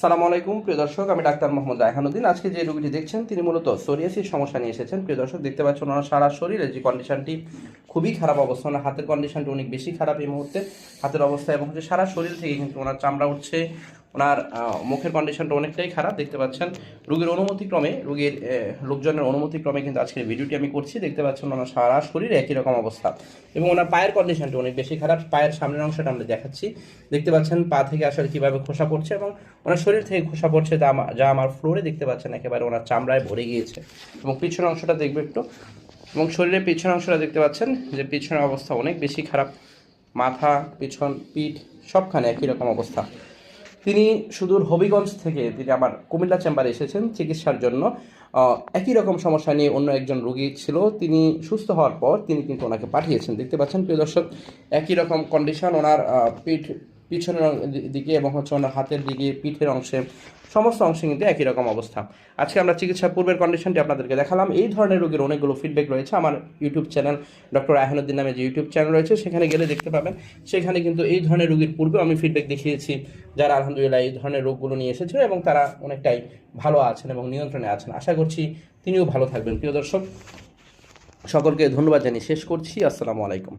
সালামু আলাইকুম, প্রিয় দর্শক, আমি ডাক্তার মোহাম্মদ রায়হানুদ্দিন। আজকে যে রোগীটি দেখছেন, তিনি মূলত সোরিয়াসির সমস্যা নিয়ে এসেছেন। প্রিয় দর্শক, দেখতে পাচ্ছেন, ওনার সারা শরীরে যে কন্ডিশনটি খুবই খারাপ অবস্থা। ওনার হাতের কন্ডিশনটি অনেক বেশি খারাপ এই মুহূর্তে। হাতের অবস্থা এবং হচ্ছে সারা শরীর থেকে কিন্তু ওনার চামড়া উঠছে। ওনার মুখের কন্ডিশনটা অনেকটাই খারাপ, দেখতে পাচ্ছেন। রোগীর অনুমতিক্রমে, রোগীর লোকজনের অনুমতিক্রমে কিন্তু আজকের ভিডিওটি আমি করছি, দেখতে পাচ্ছেন ওনার সারা শরীরে একই রকম অবস্থা। এবং ওনার পায়ের কন্ডিশনটা অনেক বেশি খারাপ, পায়ের সামনের অংশটা আমরা দেখাচ্ছি। দেখতে পাচ্ছেন, পা থেকে আসলে কীভাবে খোসা পড়ছে এবং ওনার শরীর থেকে খোসা পড়ছে আমা- যা আমার ফ্লোরে দেখতে পাচ্ছেন, একেবারে ওনার চামড়ায় ভরে গিয়েছে। এবং পিছনের অংশটা দেখবে একটু। এবং শরীরের পিছনের অংশটা দেখতে পাচ্ছেন, যে পিছনের অবস্থা অনেক বেশি খারাপ। মাথা, পিছন, পিঠ, সবখানে একই রকম অবস্থা। তিনি সুদূর হবিগঞ্জ থেকে তিনি আমার কুমিল্লা চেম্বারে এসেছেন চিকিৎসার জন্য। একই রকম সমস্যা নিয়ে অন্য একজন রুগী ছিল। তিনি সুস্থ হওয়ার পর তিনি কিন্তু ওনাকে পাঠিয়েছেন। দেখতে পাচ্ছেন, প্রিয় দর্শক, একই রকম কন্ডিশন ওনার পিঠ পিছনের দিকে এবং হচ্ছে ওনার হাতের দিকে, পিঠের অংশে, সমস্ত অংশে কিন্তু একই রকম অবস্থা। আজকে আমরা চিকিৎসা পূর্বের কন্ডিশনটি আপনাদেরকে দেখালাম। এই ধরনের রোগীর অনেকগুলো ফিডব্যাক রয়েছে আমার ইউটিউব চ্যানেল ডক্টর আহনুদ্দিন নামে যে ইউটিউব চ্যানেল রয়েছে, সেখানে গেলে দেখতে পাবেন। সেখানে কিন্তু এই ধরনের রোগীর পূর্বেও আমি ফিডব্যাক দেখিয়েছি, যারা আলহামদুলিল্লাহ এই ধরনের রোগগুলো নিয়ে এসেছিল এবং তারা অনেকটাই ভালো আছেন এবং নিয়ন্ত্রণে আছেন। আশা করছি তিনিও ভালো থাকবেন। প্রিয় দর্শক, সকলকে ধন্যবাদ জানিয়ে শেষ করছি। আসসালামু আলাইকুম।